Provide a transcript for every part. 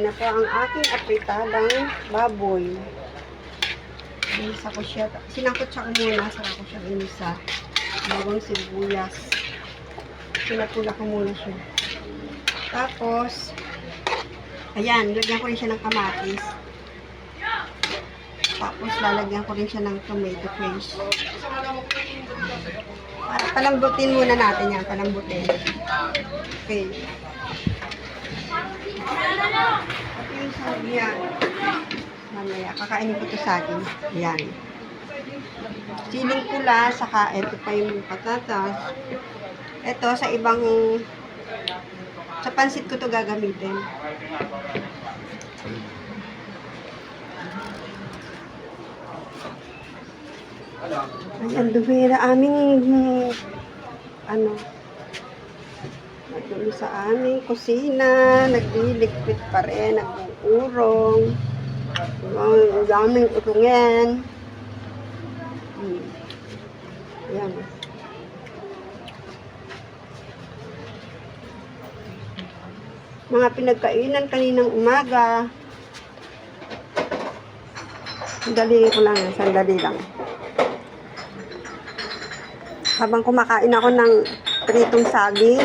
Yan na po ang aking apritadang baboy. Inisa ko siya. Sinangkot siya muna. Saka ko siya inisa. Bagong sibuyas. Pinapula ko muna siya. Tapos, ayan, lagyan ko rin siya ng kamatis. Tapos, lalagyan ko rin siya ng tomato paste. Palambutin muna natin yan. Palambutin. Okay. Ito yung yan. Mamaya, kakainin ko ito sa akin. Yan. Siling pula, saka ito pa yung patatas. Ito, sa ibang, sa pansit ko to gagamitin. Ayan, dumi na aming, hmm, ano, Nagdulo sa aming kusina, nagliligpit pa rin, nag-uurong. Ang daming urungan. Hmm. Yan. Mga pinagkainan kaninang umaga. Sandali ko lang, sandali lang. Habang kumakain ako ng pritong saging,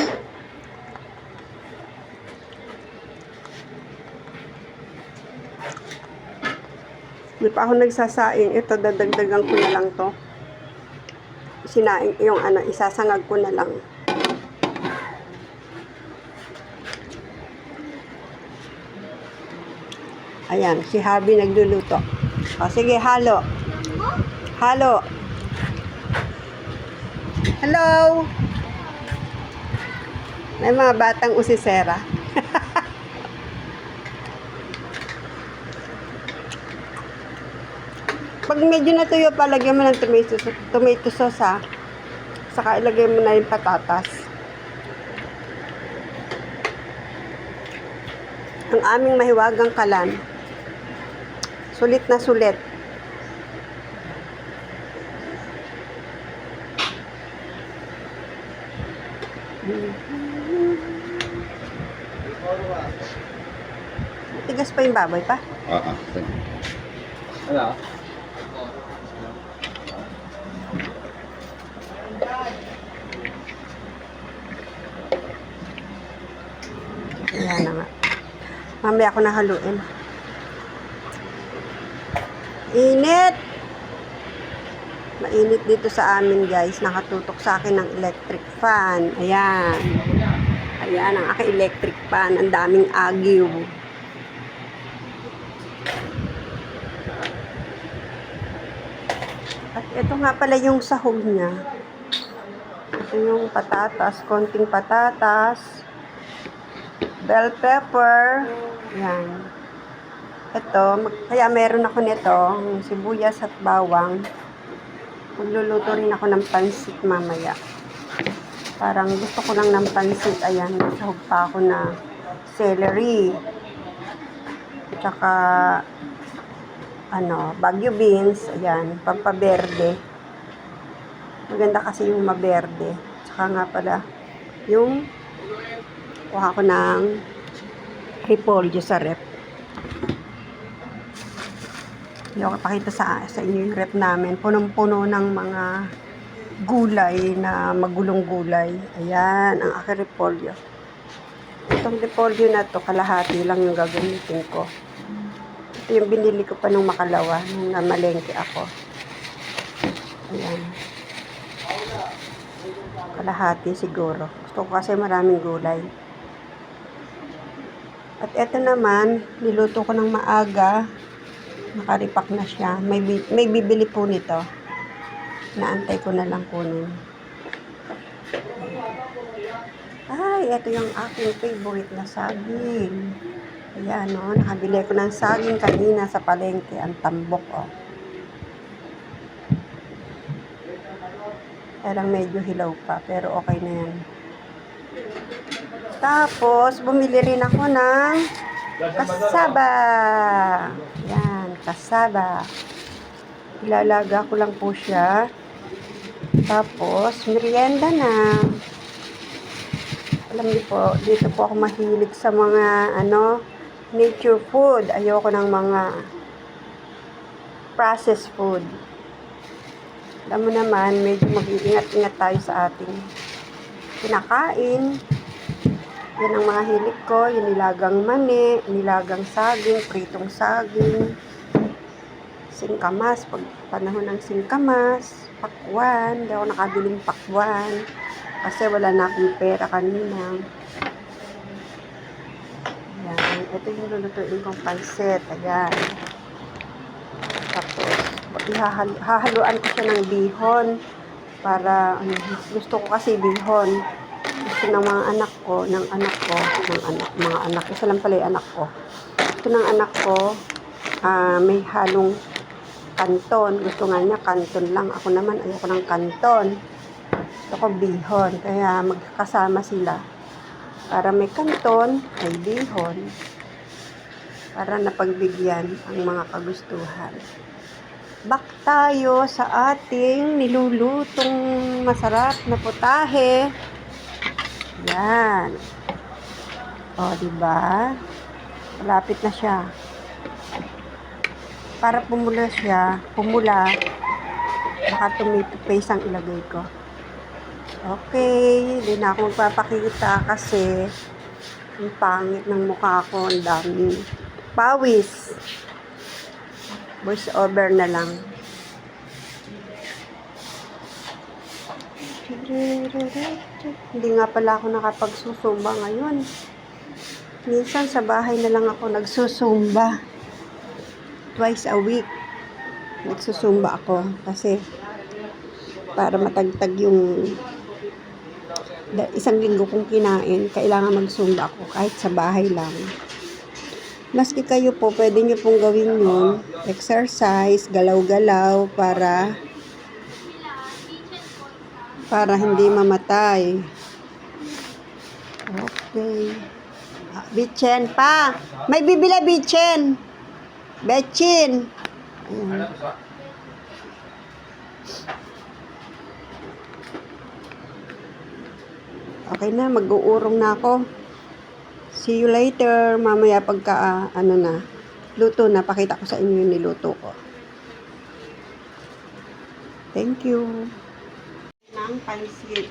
Hindi pa ako nagsasaing. Ito, dadagdagan ko na lang to. Sinaing, yung ano, isasangag ko na lang. Ayan, si Harvey nagluluto. O, sige, halo. Halo. Hello! May mga batang usisera. Pag medyo natuyo pa, lagyan mo ng tomato, tomato sauce ha. Saka ilagay mo na yung patatas. Ang aming mahiwagang kalan. Sulit na sulit. Tigas pa yung baboy pa. Oo. Ano? Ayan na nga. Mamaya ako nahaluin. Init! Mainit dito sa amin guys. Nakatutok sa akin ng electric fan. Ayan. Ayan ang aking electric fan. Ang daming agyo. At ito nga pala yung sahog niya. Ito yung patatas. Konting patatas bell pepper. Yan. Ito, kaya meron ako nito, sibuyas at bawang. Magluluto rin ako ng pansit mamaya. Parang gusto ko lang ng pansit. Ayan, sahog pa ako na celery. Tsaka, ano, bagyo beans. Ayan, pampaberde. Maganda kasi yung maberde. Tsaka nga pala, yung kuha ko ng repolyo sa rep. Hindi ako pakita sa, sa inyo yung rep namin. Punong-puno ng mga gulay na magulong gulay. Ayan, ang aking repolyo. Itong repolyo na to, kalahati lang yung gagamitin ko. Ito yung binili ko pa nung makalawa, nung namalengke ako. Ayan. Kalahati siguro. Gusto ko kasi maraming gulay. At eto naman, niluto ko ng maaga. Nakaripak na siya. May, may bibili po nito. Naantay ko na lang kunin. Ay, eto yung aking favorite na saging. Ayan, no. Nakabili ko ng saging kanina sa palengke. Ang tambok, oh. Kaya lang medyo hilaw pa, pero okay na yan. Tapos, bumili rin ako ng kasaba. Yan, kasaba. Ilalaga ko lang po siya. Tapos, merienda na. Alam niyo po, dito po ako mahilig sa mga, ano, nature food. Ayoko ng mga processed food. Alam mo naman, medyo mag-iingat-ingat tayo sa ating kinakain. Yan ang mga hilig ko, yung nilagang mani, nilagang saging, pritong saging, singkamas, pag panahon ng singkamas, pakwan, hindi ako nakabiling pakwan, kasi wala na akong pera kanina. Ayan, ito yung lulutuin kong pansit, ayan. Tapos, ihahal- hahaluan ko siya ng bihon, para, ano, gusto ko kasi bihon, gusto ng mga anak ko, ng anak ko, ng anak, mga anak, isa lang pala yung anak ko. Gusto ng anak ko, ah, may halong kanton. Gusto nga niya kanton lang. Ako naman ayoko ng kanton. Gusto ko bihon. Kaya magkakasama sila. Para may kanton, may bihon. Para napagbigyan ang mga kagustuhan. Back tayo sa ating nilulutong masarap na putahe. Yan. O, di ba? Malapit na siya. Para pumula siya, pumula, baka tomato paste ang ilagay ko. Okay, hindi na ako magpapakita kasi ang pangit ng mukha ko, ang daming pawis. Voice over na lang. Hindi nga pala ako nakapagsusumba ngayon. Minsan sa bahay na lang ako nagsusumba. Twice a week. Nagsusumba ako kasi para matagtag yung isang linggo kong kinain, kailangan magsumba ako kahit sa bahay lang. Maski kayo po, pwede nyo pong gawin yun. Exercise, galaw-galaw para para hindi mamatay. Okay. Ah, Bitchen pa. May bibila bitchen. Betchin. Ayan. Okay na, mag-uurong na ako. See you later. Mamaya pagka, ah, ano na, luto na. Pakita ko sa inyo yung niluto ko. Thank you. Ng pansit.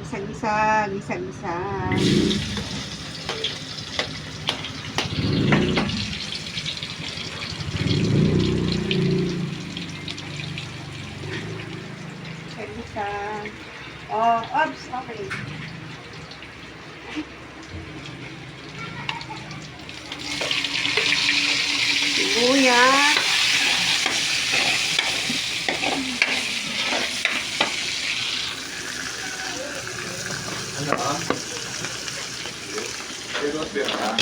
Gisa-gisa, gisa-gisa. Gisa-gisa. Oh, oops, okay. Sibuyas. Pera.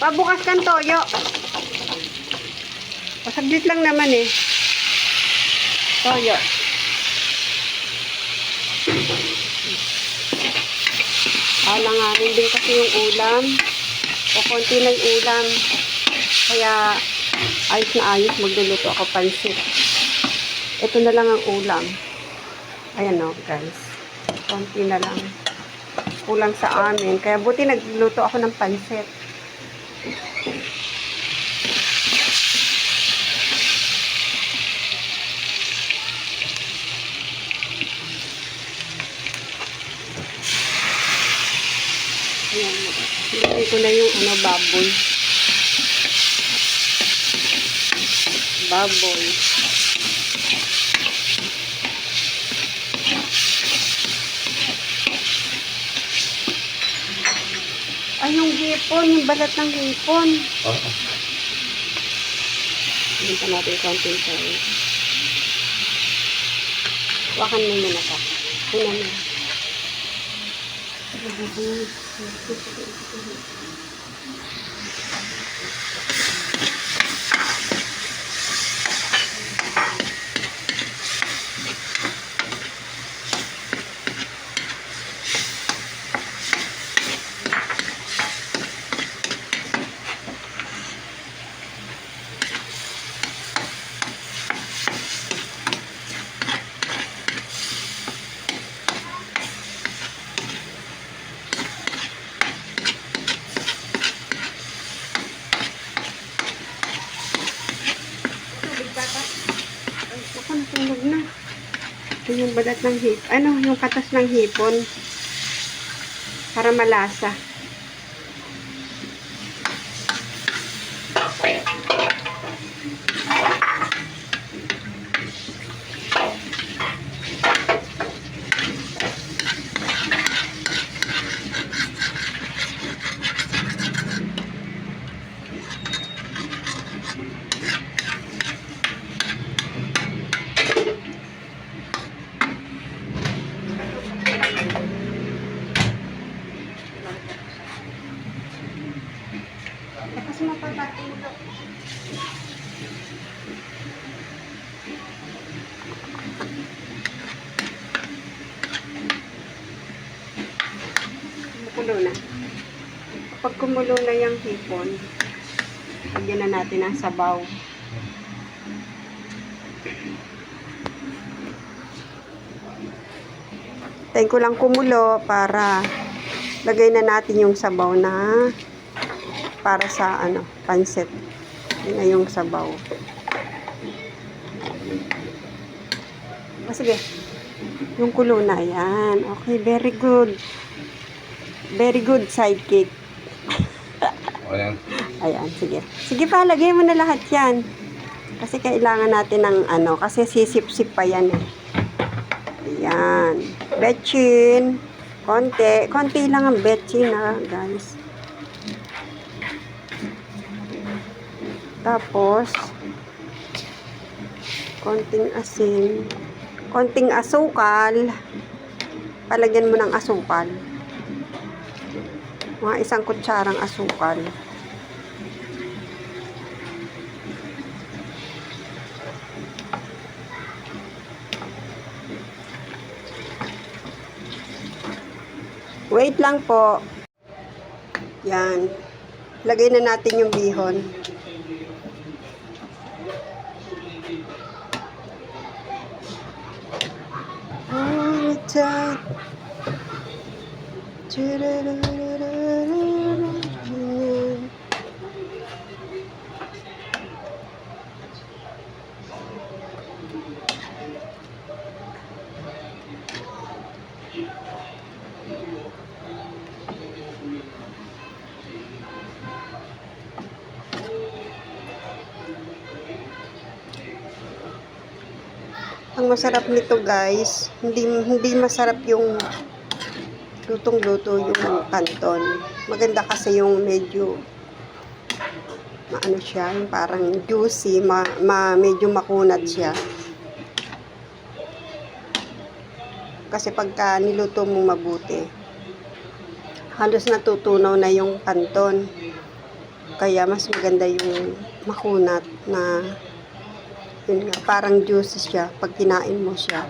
Pabukas kang toyo. Pasaglit lang naman eh. Toyo. Alanganin din kasi yung ulam. O konti yung ulam. Kaya ayos na ayos magluluto ako pansit. Ito na lang ang ulam. Ayan o guys. Konti na lang. Kulang sa amin. Kaya buti nagluto ako ng pansit. Ayan. Ilagay ko na yung ano, baboy. Baboy. Ay, yung hipon, yung balat ng hipon. Oo. Hinta natin konting tayo. Wakan mo muna pa. Una mo. Nasunog na. Ito yung balat ng hip. Ano, yung katas ng hipon. Para malasa. Kumulo na yung hipon, lagyan na natin ang sabaw. Tayo ko lang kumulo para lagay na natin yung sabaw na para sa ano, pansit. Yun na yung sabaw. Ah, sige. Yung kulo na, yan. Okay, very good. Very good sidekick. O yan. Ayan, sige. Sige pa, lagay mo na lahat yan. Kasi kailangan natin ng ano, kasi sisip-sip pa yan eh. Ayan. Betchin. Konti. Konti lang ang betchin ha, guys. Tapos, konting asin. Konting asukal. Palagyan mo ng asukal. Mga isang kutsarang asukal. Wait lang po. Yan. Lagay na natin yung bihon. All the time. Ang masarap nito guys, hindi hindi masarap yung lutong-luto yung kanton. Maganda kasi yung medyo maano siya, yung parang juicy, ma, ma medyo makunat siya. Kasi pagka niluto mo mabuti, halos natutunaw na yung kanton. Kaya mas maganda yung makunat na yun nga, parang juicy siya pag kinain mo siya.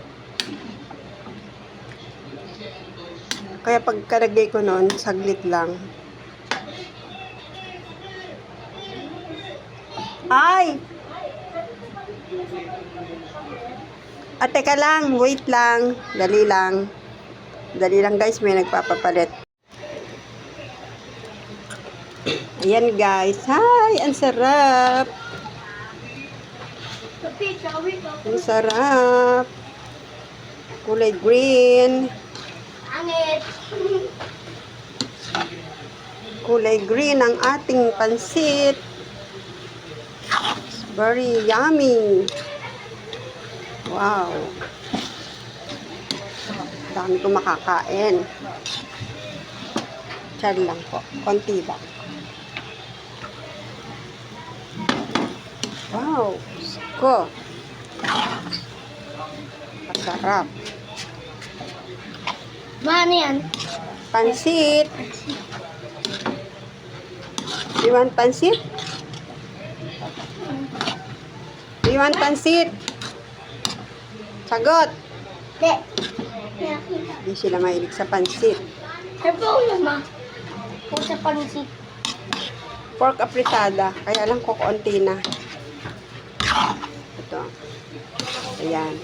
Kaya pagkalagay ko noon, saglit lang. Ay! At teka lang, wait lang. Dali lang. Dali lang guys, may nagpapapalit. Ayan guys. Hi! Ang sarap! Ang sarap. Kulay green. Angit. Kulay green ang ating pansit. It's very yummy. Wow. Dami ko makakain. Char lang po. Konti lang. Wow. Ko. Masarap. Mano yan? Pansit. You want pansit? You want pansit? Sagot. Hindi. Hindi sila mahilig sa pansit. Ano po naman? Po sa pansit. Pork apritada. Kaya lang ko konti na. Ito. Ayan.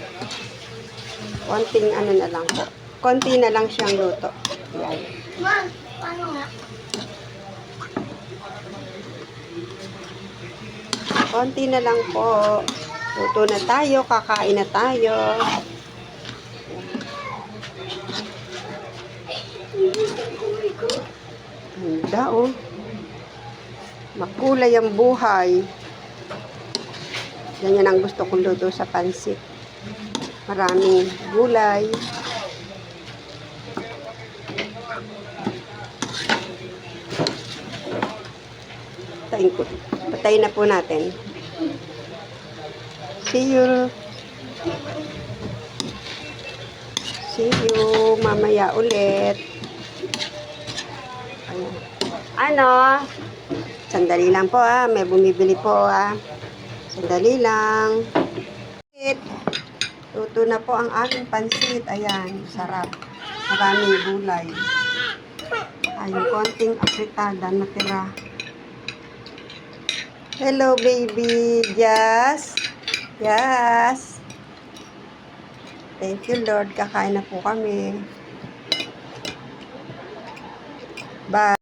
Konting ano na lang po. Konti na lang siyang luto. Ayan. Man, paano nga? Konti na lang po. Luto na tayo, kakain na tayo. Ganda oh. Makulay ang buhay. Ganyan ang gusto kong luto sa pansit. Maraming gulay. Patayin ko. Patayin na po natin. See you. See you mamaya ulit. Ayan. Ano? Sandali lang po ah. May bumibili po ah. Sandali lang. Luto na po ang aming pansit. Ayan, sarap. Maraming gulay. Ayun, konting apritada natira. Hello, baby. Yes. Yes. Thank you, Lord. Kakain na po kami. Bye.